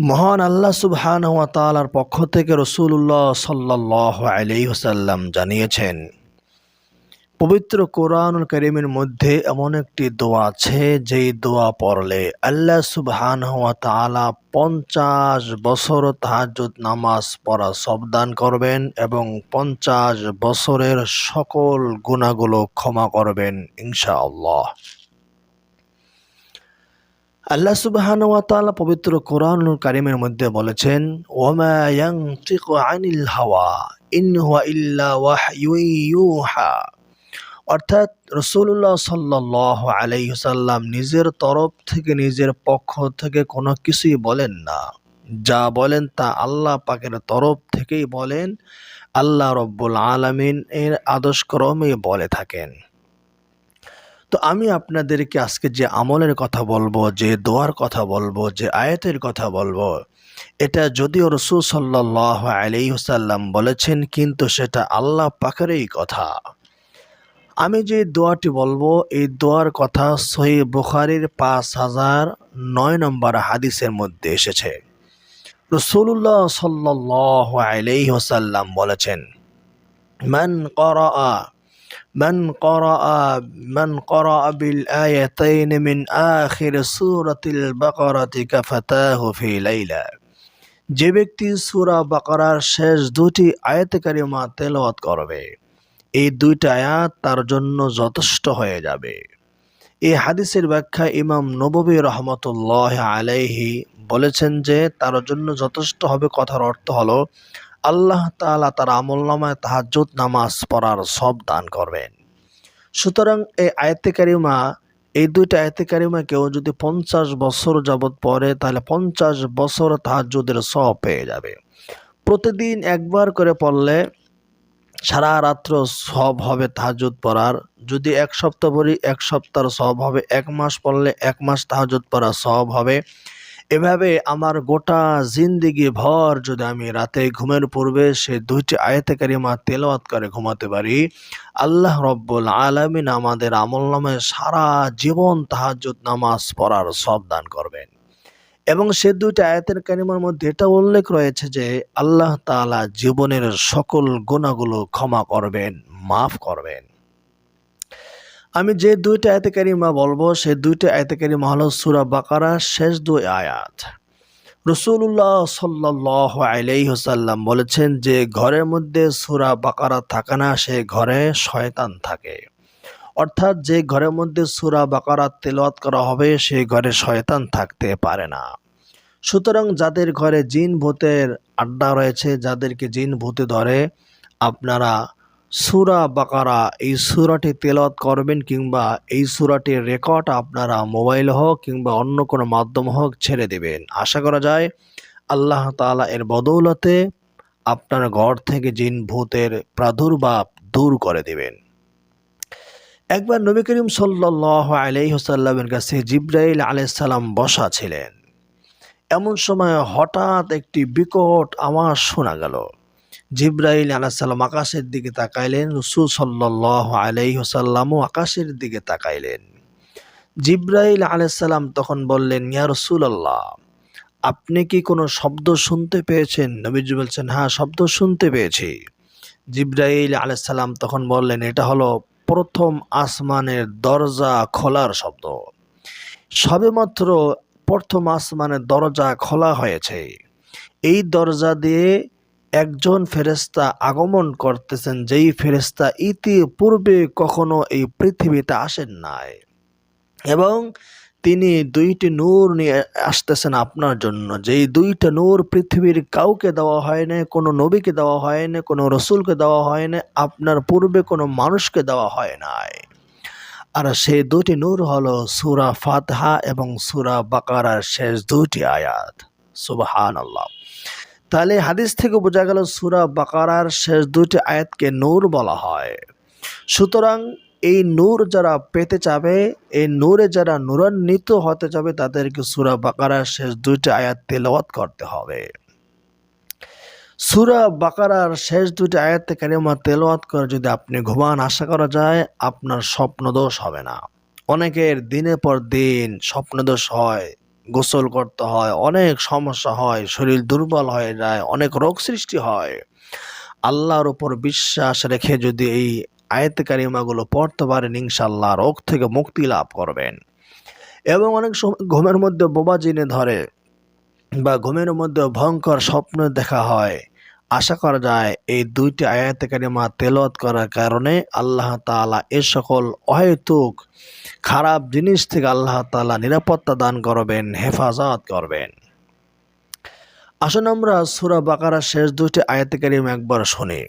মহান আল্লাহ সুবহান ওয়া তালার পক্ষ থেকে রসুল্লাহ সাল্লাহ আলাইসাল্লাম জানিয়েছেন, পবিত্র কোরআনুল করিমের মধ্যে এমন একটি দোয়া আছে, যেই দোয়া পড়লে আল্লাহ সুবহান ওয়া তাআলা পঞ্চাশ বছর তাহাজ্জুদ নামাজ পড়া সবদান করবেন এবং পঞ্চাশ বছরের সকল গুণাগুলো ক্ষমা করবেন, ইনশাআল্লাহ। আল্লাহ সুবহান ওয়া পবিত্র কোরআনুল কারিমের মধ্যে বলেছেন, ওমা ইয়ানতিকু আনিল হাওয়া, ইন হুয়া ইল্লা ইউহা। অর্থাৎ রসুল্লাহ সাল্লাহ আলাইসাল্লাম নিজের তরফ থেকে, নিজের পক্ষ থেকে কোনো কিছুই বলেন না। যা বলেন তা আল্লাহ পাকের তরফ থেকেই বলেন। আল্লাহ রব্বুল আলমিন এর আদর্শক্রমে বলে থাকেন। তো আমি আপনাদেরকে আজকে যে আমলের কথা বলব, যে দোয়ার কথা বলব, যে আয়াতের কথা বলব, এটা যদিও রসুল সাল্লাহ আলাইসাল্লাম বলেছেন, কিন্তু সেটা আল্লাহ পাকেরই কথা। আমি যে দোয়াটি বলব, এই দোয়ার কথা সহি বুখারির পাঁচ হাজার নয় নম্বর হাদিসের মধ্যে এসেছে। রসুল্লাহ সাল্লাহ আলাইসাল্লাম বলেছেন, মান করা من قرأ من قرأ بالآيتين من آخر سورة البقرة كفتاه في ليلة যে ব্যক্তি সূরা বাকারার শেষ দুটি আয়াত কারিমা তেলাওয়াত করবে এই দুইটা আয়াত তার জন্য যথেষ্ট হয়ে যাবে এই হাদিসের ব্যাখ্যা ইমাম নববী রহমতুল্লাহ আলাইহি বলেছেন যে তার জন্য যথেষ্ট হবে কথার অর্থ হলো আল্লাহ তালা তার আমল নামায় তাহাজুদ নামাজ পড়ার সব দান করবেন। সুতরাং এই আয়তে এই দুইটা আয়তে কেউ যদি পঞ্চাশ বছর যাবৎ পড়ে, তাহলে পঞ্চাশ বছর তাহাজুদের সব পেয়ে যাবে। প্রতিদিন একবার করে পড়লে সারা রাত্র সব হবে তাহাজুদ পড়ার। যদি এক সপ্তাহ পড়ি এক সপ্তাহ সব হবে, এক মাস পড়লে এক মাস তাহাজুদ পড়া সব হবে। এভাবে আমার গোটা জিন্দিগি ভর যদি আমি রাতে ঘুমের পূর্বে সে দুইটি আয়তে কারিমা তেলাওয়াত করে ঘুমাতে পারি, আল্লাহ রব্বুল আলমিন আমাদের আমল নামে সারা জীবন তাহাজুদ নামাজ পড়ার সব দান করবেন। এবং সে দুইটা আয়াতের কারিমার মধ্যে এটা উল্লেখ রয়েছে যে আল্লাহ তাআলা জীবনের সকল গুণাগুলো ক্ষমা করবেন, মাফ করবেন। আমি যে দুইটা আয়াতে কারিমা বলব সে দুইটা আয়াতে কারিমা হলো সুরা বাকারা, শেষ দুই আয়াত। রসুল্লাহ সাল্লাহ আলাইসাল্লাম বলেছেন যে, ঘরের মধ্যে সুরা বাকারা থাকে না, সে ঘরে শয়তান থাকে। অর্থাৎ যে ঘরের মধ্যে সুরা বাকারা তেলাওয়াত করা হবে সেই ঘরে শয়তান থাকতে পারে না। সুতরাং যাদের ঘরে জিন ভূতের আড্ডা রয়েছে, যাদেরকে জিন ভূতে ধরে, আপনারা সুরা বাকারা, এই সুরাটি তেলাওয়াত করবেন কিংবা এই সুরাটির রেকর্ড আপনারা মোবাইল হোক কিংবা অন্য কোনো মাধ্যম হোক ছেড়ে দেবেন। আশা করা যায় আল্লাহ তাআলা এর বদৌলতে আপনার ঘর থেকে জিন, ভূতের প্রাদুর্ভাব দূর করে দেবেন। একবার নবী করিম সাল্লাহ আলাইসাল্লামের কাছে জিব্রাইল আলাইসাল্লাম বসা ছিলেন। এমন সময় হঠাৎ একটি বিকট আওয়াজ শোনা গেল। জিব্রাইল আলাইসাল্লাম আকাশের দিকে তাকাইলেন, রসুল সাল্লাহ আলাইসাল্লামও আকাশের দিকে তাকাইলেন। জিব্রাইল আলাইসাল্লাম তখন বললেন, ইয়া রসুল আল্লাহ আপনি কি কোনো শব্দ শুনতে পেয়েছেন? নবীজি বলছেন হ্যাঁ শব্দ শুনতে পেয়েছি। জিব্রাইল আলাইসাল্লাম তখন বললেন, এটা হলো প্রথম আসমানের দরজা খোলার শব্দ। সবেমাত্র প্রথম আসমানের দরজা খোলা হয়েছে। এই দরজা দিয়ে একজন ফেরেস্তা আগমন করতেছেন, যেই ফেরেস্তা ইতিপূর্বে কখনো এই পৃথিবীতে আসেন নাই। এবং তিনি দুইটি নূর নিয়ে আসতেছেন আপনার জন্য। যেই দুইটা নূর পৃথিবীর কাউকে দেওয়া হয় না কোনো নবীকে দেওয়া হয় না কোনো রসুলকে দেওয়া হয় না আপনার পূর্বে কোনো মানুষকে দেওয়া হয় নাই। আর সেই দুটি নূর হলো সুরা ফাতহা এবং সুরা বাকারার শেষ দুটি আয়াত। সুবাহান আল্লাহ তাহলে হাদিস থেকে বোঝা গেল সুরা বাকারার শেষ দুটি আয়াতকে নূর বলা হয়। সুতরাং এই নূর যারা পেতে চাবে, এই নূরে যারা নূরান্বিত হতে যাবে তাদেরকে সুরা বাকারার শেষ দুইটি আয়াত তেলাওয়াত করতে হবে। সুরা বাকারার শেষ দুটি আয়াতে কারিমা তেলাওয়াত করে যদি আপনি ঘুমান, আশা করা যায় আপনার স্বপ্ন দোষ হবে না। অনেকের দিনের পর দিন স্বপ্ন দোষ হয় গোসল করতে হয়, অনেক সমস্যা হয়, শরীর দুর্বল হয়ে যায়, অনেক রোগ সৃষ্টি হয়। আল্লাহর উপর বিশ্বাস রেখে যদি এই আয়তকারিমাগুলো পড়তে পারেন ইনশাল্লাহ রোগ থেকে মুক্তি লাভ করবেন। এবং অনেক সময় ঘুমের মধ্যে বোবা জিনে ধরে বা ঘুমের মধ্যে ভয়ঙ্কর স্বপ্ন দেখা হয়। আশা করা যায় এই দুইটি আয়াত কারিমা তেলত করার কারণে আল্লাহ তাআলা এ সকল অহেতুক খারাপ জিনিস থেকে আল্লাহ তাআলা নিরাপত্তা দান করবেন, হেফাজত করবেন। আসুন আমরা সুরা বাকারা শেষ দুইটি আয়াত কারিমা একবার শুনি।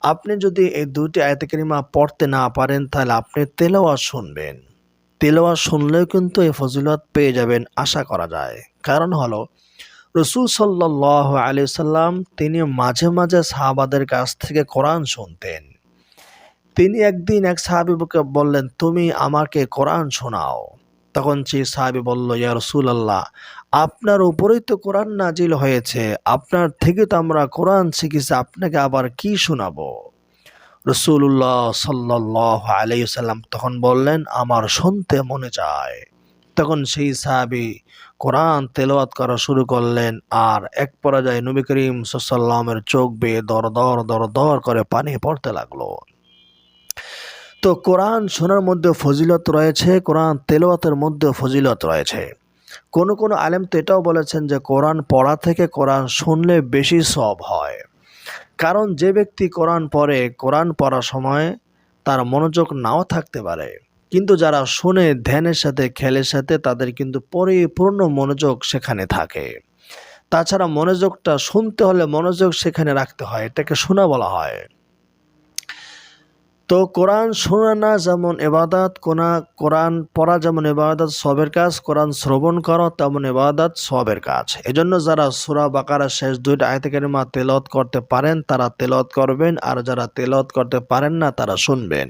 আপনি যদি এই দুইটি আয়াত কারিমা পড়তে না পারেন, তাহলে আপনি তেলাওয়াত শুনবেন। তেলাওয়াত শুনলেও কিন্তু এই ফজিলত পেয়ে যাবেন, আশা করা যায়। কারণ হলো রসুল সাল্লাহ আলি সাল্লাম তিনি মাঝে মাঝে সাহাবাদের কাছ থেকে কোরআন শুনতেন। তিনি একদিন এক সাহাবিবকে বললেন, তুমি আমাকে কোরআন শোনাও। তখন সেই সাহাবি বলল, ইয়া রসুল আল্লাহ আপনার উপরেই তো কোরআন নাজিল হয়েছে। আপনার থেকে তো আমরা কোরআন শিখেছি, আপনাকে আবার কি শোনাবো? রসুল্লাহ সাল্লাহ আলাইসাল্লাম তখন বললেন, আমার শুনতে মনে চায়। তখন সেই সাহাবি কোরআন তেলাওয়াত করা শুরু করলেন আর এক পর্যায়ে নবী করিম সাল্লামের চোখ বেয়ে দর দর দর দর করে পানি পড়তে লাগল। তো কোরআন শোনার মধ্যে ফজিলত রয়েছে, কোরআন তেলাওয়াতের মধ্যে ফজিলত রয়েছে। কোনো কোনো আলেম তো এটাও বলেছেন যে কোরআন পড়া থেকে কোরআন শুনলে বেশি সব হয়। কারণ যে ব্যক্তি কোরআন পড়ে, কোরআন পড়ার সময় তার মনোযোগ নাও থাকতে পারে। কিন্তু যারা শোনে ধ্যানের সাথে, খেলের সাথে, তাদের কিন্তু পরিপূর্ণ মনোযোগ সেখানে থাকে। তাছাড়া মনোযোগটা শুনতে হলে মনোযোগ সেখানে রাখতে হয়, এটাকে শোনা বলা হয়। তো কোরআন শোনা না যেমন এবাদাত, কোনা, কোরআন পড়া যেমন এবাদাত সবের কাজ, কোরআন শ্রবণ করা তেমন এবাদাত সবের কাজ। এজন্য যারা সুরা বাকারা শেষ দুইটা আয়তকারিমা তেলত করতে পারেন, তারা তেলত করবেন, আর যারা তেলত করতে পারেন না, তারা শুনবেন।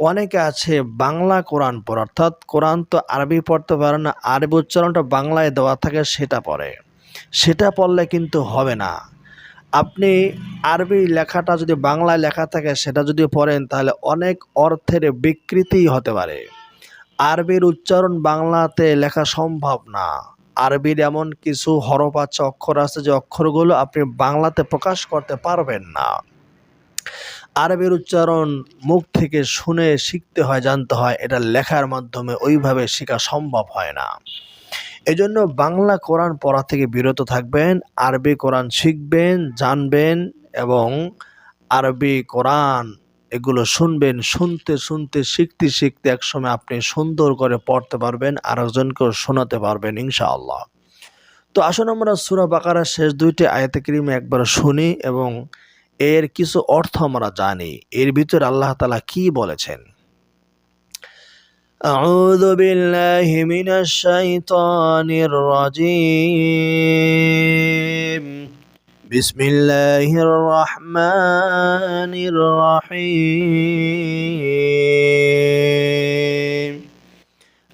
অনেকে আছে বাংলা কোরআন পড়ে, অর্থাৎ কোরআন তো আরবি পড়তে পারে না, আরবি উচ্চারণটা বাংলায় দেওয়া থাকে সেটা পড়ে। সেটা পড়লে কিন্তু হবে না। আপনি আরবি লেখাটা যদি বাংলায় লেখা থাকে, সেটা যদি পড়েন, তাহলে অনেক অর্থের বিকৃতি হতে পারে। আরবির উচ্চারণ বাংলাতে লেখা সম্ভব না। আরবির এমন কিছু হরফ আছে, অক্ষর আছে, যে অক্ষরগুলো আপনি বাংলাতে প্রকাশ করতে পারবেন না। আরবের উচ্চারণ মুখ থেকে শুনে শিখতে হয়, জানতে হয়। এটা লেখার মাধ্যমে ওইভাবে শেখা সম্ভব হয় না। এজন্য বাংলা কোরআন পড়া থেকে বিরত থাকবেন, আরবি কোরআন শিখবেন, জানবেন এবং আরবি কোরআন এগুলো শুনবেন, শুনতে শুনতে, শিখতে শিখতে একসময় আপনি সুন্দর করে পড়তে পারবেন, আরেকজনকেও শোনাতে পারবেন, ইনশাআল্লাহ। তো আসুন আমরা সুরা বাকারা শেষ দুইটি আয়াতে ক্রিমে একবার শুনি এবং এর কিছু অর্থ আমরা জানি এর ভিতরে আল্লাহ তালা কি বলেছেন أعوذ بالله من الشيطان الرجيم بسم الله الرحمن الرحيم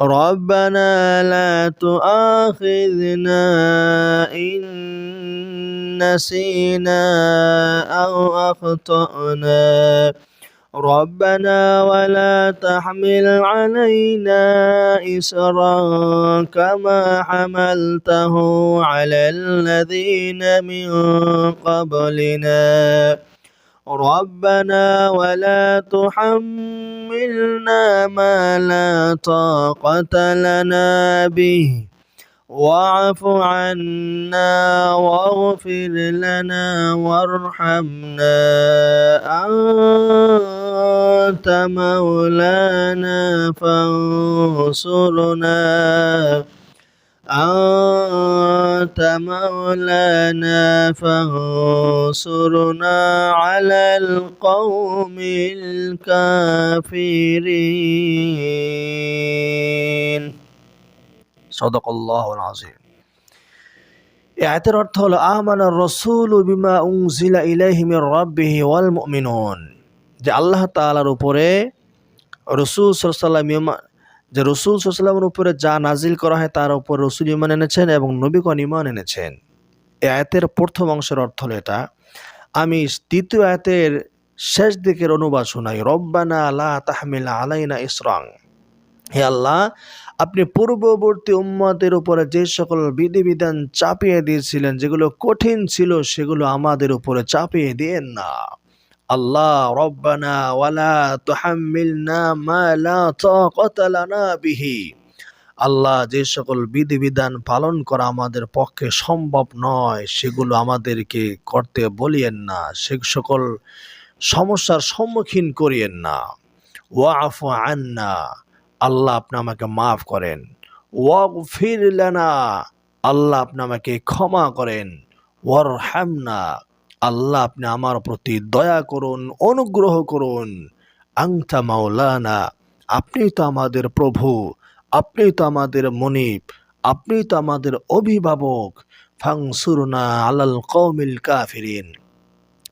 ربنا لا تؤاخذنا إن نسينا أو أخطأنا. ربنا ولا تحمل علينا إسرا كما حملته على الذين من قبلنا. ربنا ولا تحملنا ما لا طاقة لنا به. واعف عنا واغفر لنا وارحمنا. أنت مولانا فانصرنا. أنت مولانا فانصرنا على القوم الكافرين صدق الله العظيم এই আয়াতের অর্থ হলো আমানার রসুল বিমা উংজিলা ইলাইহি মির রাব্বিহি ওয়াল মুমিনুন যে আল্লাহ তাআলার উপরে রসুল সাল্লাল্লাহু যে রসুল সাল্লামের উপরে যা নাজিল করা হয় তার উপর রসুল ইমান এনেছেন এবং নবীগণ ইমান এনেছেন। এ আয়াতের প্রথম অংশের অর্থ হলো এটা, আমি দ্বিতীয় আয়াতের শেষ দিকের অনুবাদ শোনাই, রব্বানা লা তাহমিল আলাইনা ইসরাং। হে আল্লাহ, আপনি পূর্ববর্তী উম্মতের উপরে যে সকল বিধিবিধান চাপিয়ে দিয়েছিলেন, যেগুলো কঠিন ছিল, সেগুলো আমাদের উপরে চাপিয়ে দিয়েন না। আল্লাহ রব্বানা ওয়ালা তুহাম্মিলনা মা লা বিহি। আল্লাহ যে সকল বিধিবিধান পালন করা আমাদের পক্ষে সম্ভব নয়, সেগুলো আমাদেরকে করতে বলিয়েন না, সে সকল সমস্যার সম্মুখীন করিয়েন না। ওয়াফু আন্না, আল্লাহ আপনি আমাকে মাফ করেন। ওয়াগফির লানা, আল্লাহ আপনি আমাকে ক্ষমা করেন। ওয়ার হ্যামনা আল্লাহ আপনি আমার প্রতি দয়া করুন, অনুগ্রহ করুন। আংটা মাওলানা, আপনি তো আমাদের প্রভু, আপনি তো আমাদের মনিব, আপনি তো আমাদের অভিভাবক। ফাংসুরনা আলাল কৌমিল কাফিরিন।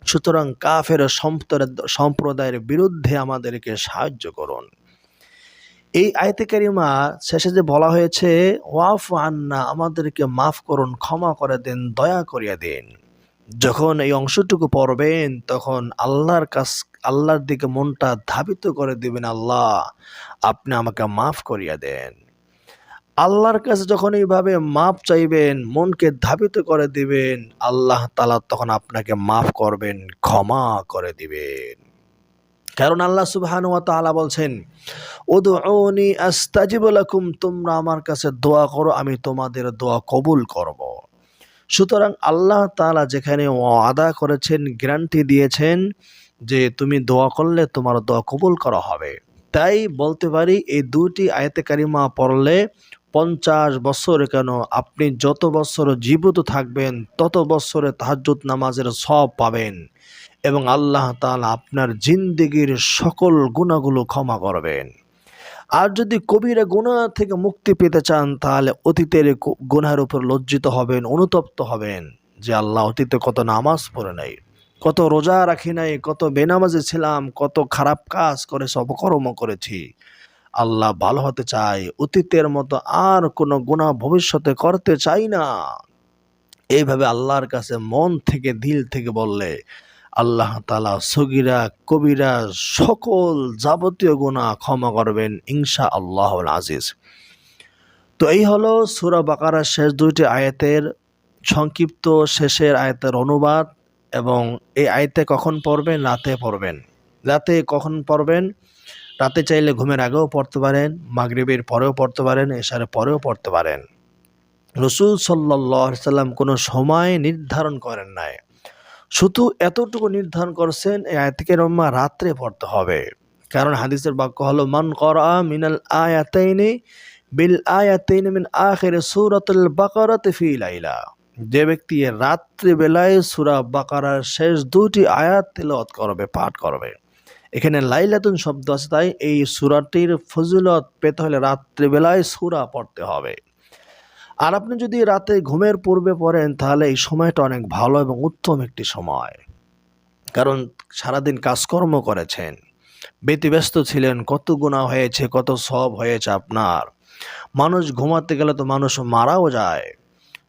সুতরাং কাফের সম্প্রদায়ের বিরুদ্ধে আমাদেরকে সাহায্য করুন। এই আয়তে কারিমা শেষে যে বলা হয়েছে, ওয়াফ আন্না, আমাদেরকে মাফ করুন, ক্ষমা করে দেন, দয়া করিয়া দিন। যখন এই অংশটুকু পড়বেন, তখন আল্লাহর কাছ, আল্লাহর দিকে মনটা ধাবিত করে দিবেন, আল্লাহ, আপনি আমাকে মাফ করিয়া দেন। আল্লাহর কাছে যখন এইভাবে মাপ চাইবেন, মনকে ধাবিত করে দিবেন, আল্লাহ তালা তখন আপনাকে মাফ করবেন, ক্ষমা করে দিবেন। কারণ আল্লাহ সুবহান ওয়া তাআলা বলছেন, উদউনি আস্তাজিব লাকুম, তোমরা আমার কাছে দোয়া করো, আমি তোমাদের দোয়া কবুল করব। সুতরাং আল্লাহ তালা যেখানে আদা করেছেন, গ্যারান্টি দিয়েছেন যে তুমি দোয়া করলে তোমার দোয়া কবুল করা হবে। তাই বলতে পারি, এই দুটি আয়তে কারিমা পড়লে পঞ্চাশ বছর কেন আপনি যত বছর জীবিত থাকবেন, তত বছরে তাহাজ্জুদ নামাজের সব পাবেন এবং আল্লাহ তালা আপনার জিন্দিগির সকল গুণাগুলো ক্ষমা করবেন। আর যদি কবিরা গুণা থেকে মুক্তি পেতে চান, তাহলে অতীতের গুনার উপর লজ্জিত হবেন, অনুতপ্ত হবেন। যে আল্লাহ অতীতে কত নামাজ পড়ে নাই, কত রোজা রাখি নাই, কত বেনামাজে ছিলাম, কত খারাপ কাজ করে, সব কর্ম করেছি। আল্লাহ ভালো হতে চাই অতীতের মতো আর কোনো গুণা ভবিষ্যতে করতে চাই না। এইভাবে আল্লাহর কাছে মন থেকে, দিল থেকে বললে আল্লাহ তালা সগিরা, কবিরা সকল যাবতীয় গুণা ক্ষমা করবেন ইনশা আল্লাহ আজিজ। তো এই হলো সুরা বাকারার শেষ দুইটি আয়াতের সংক্ষিপ্ত শেষের আয়াতের অনুবাদ এবং এই আয়তে কখন পড়বেন, রাতে পড়বেন। রাতে কখন পড়বেন? রাতে চাইলে ঘুমের আগেও পড়তে পারেন, মাগরিবের পরেও পড়তে পারেন এশারে পরেও পড়তে পারেন। রসুল সাল্লাহ সাল্লাম কোনো সময় নির্ধারণ করেন নাই। শুধু এতটুকু নির্ধারণ করছেন, এই আয়াতকে রম্মা রাত্রে পড়তে হবে। কারণ হাদিসের বাক্য হলো, মান করা মিনাল আয়াতাইনি বিল আয়াতাইনি মিন আখির সূরাতুল বাকারাতে ফি লাইলা। যে ব্যক্তি রাত্রি বেলায় সূরা বাকারার শেষ দুটি আয়াত তেলত করবে, পাঠ করবে। এখানে লাইলাতুন শব্দ আছে, তাই এই সূরাটির ফজিলত পেতে হলে রাত্রিবেলায় সুরা পড়তে হবে। আর আপনি যদি রাতে ঘুমের পূর্বে পড়েন, তাহলে এই সময়টা অনেক ভালো এবং উত্তম একটি সময়। কারণ সারাদিন কাজকর্ম করেছেন, ব্যতিব্যস্ত ছিলেন, কত গুণা হয়েছে, কত সব হয়েছে আপনার। মানুষ ঘুমাতে গেলে তো মানুষ মারাও যায়।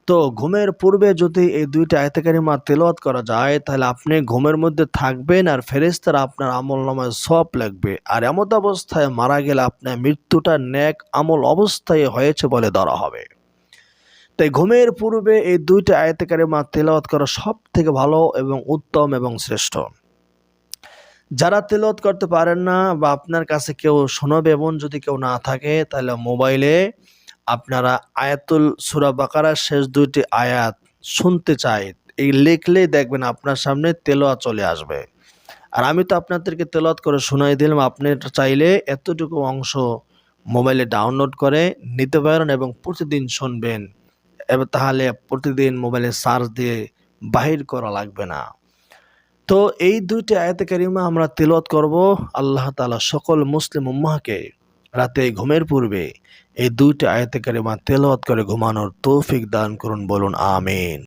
তো ঘুমের পূর্বে যদি এই দুইটা আয়তাকারী মা তেলত করা যায়, তাহলে আপনি ঘুমের মধ্যে থাকবেন আর ফেরেস্তারা আপনার আমল নামায় সব লাগবে। আর এমত অবস্থায় মারা গেলে আপনার মৃত্যুটা ন্যাক আমল অবস্থায় হয়েছে বলে ধরা হবে। তাই ঘুমের পূর্বে এই দুইটা মা তেলাওয়াত করা সব থেকে ভালো এবং উত্তম এবং শ্রেষ্ঠ। যারা তেলত করতে পারেন না বা আপনার কাছে কেউ শোনাবে এমন যদি কেউ না থাকে, তাহলে মোবাইলে আপনারা আয়াতুল সুরা বাকারার শেষ দুইটি আয়াত শুনতে চাই। এই লিখলেই দেখবেন আপনার সামনে তেলোয়া চলে আসবে। আর আমি তো আপনাদেরকে তেলাওয়াত করে শোনাই দিলাম, আপনি চাইলে এতটুকু অংশ মোবাইলে ডাউনলোড করে নিতে পারেন এবং প্রতিদিন শুনবেন। এবার তাহলে প্রতিদিন মোবাইলে সার্চ দিয়ে বাহির করা লাগবে না। তো এই দুইটি আয়াতে কারিমা আমরা তেলত করব, আল্লাহ তালা সকল মুসলিম উম্মাহকে রাতে ঘুমের পূর্বে এই দুইটি আয়াতে কারিমা তেলাওয়াত করে ঘুমানোর তৌফিক দান করুন বলুন, আমিন।